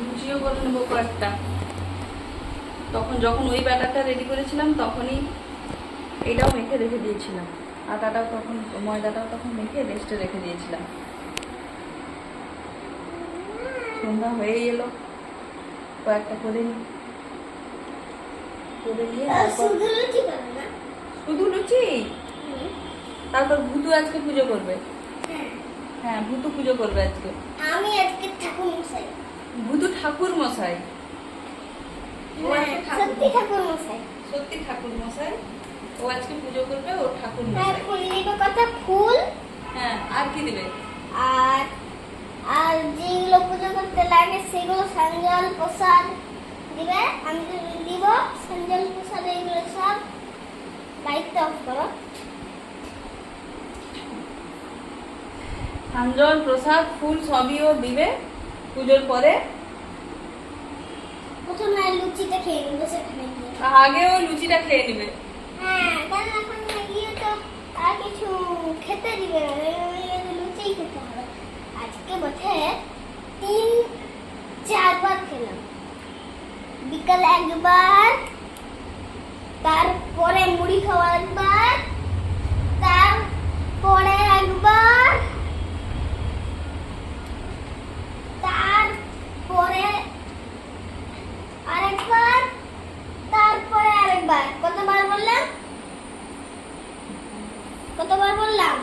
লুচিও করে নেব কয়েকটা তখন যখন ওই ব্যাটারটা রেডি করেছিলাম তখনই এটাও মেখে রেখে দিয়েছিলাম। আটাটাও তখন ময়দাটাও তখন মেখে রেস্টে রেখে দিয়েছিলাম। সন্ধ্যা হয়ে এলো। কয়েকটা করে নিই। করে নিয়ে শুধু লুচি। তারপর ভুতু আজকে পুজো করবে। হ্যাঁ। হ্যাঁ ভুতু পুজো করবে আজকে। আমি আজকে ঠাকুর ঠাকুর মশাই ঠাকুর সত্যি ঠাকুর মশাই সত্যি ঠাকুর মশাই ও আজকে পুজো করবে ও ঠাকুর হ্যাঁ মশাই ফুল দিবে কথা ফুল? হ্যাঁ আর কি দিবে? আর আর যেগুলো পুজো করতে লাগে সেগুলো সঞ্জল প্রসাদ দিবে। আমি দিব সঞ্জল প্রসাদ এগুলো সব। লাইটটা অফ করো সাঞ্জল প্রসাদ ফুল সবই ও দিবে পুজোর পরে। প্রথমে লুচিটা খেয়ে নেব সেখানে আগে লুচিটা খেয়ে নেবে। হ্যাঁ কারণ এখন গিয়ে তো আর কিছু খেতে দিবে লুচিই খেতে হবে। আজকে তিন চারবার খেলাম। বিকাল একবার তারপরে মুড়ি খাওয়া একবার একবার কতবার বললাম? কতবার বললাম?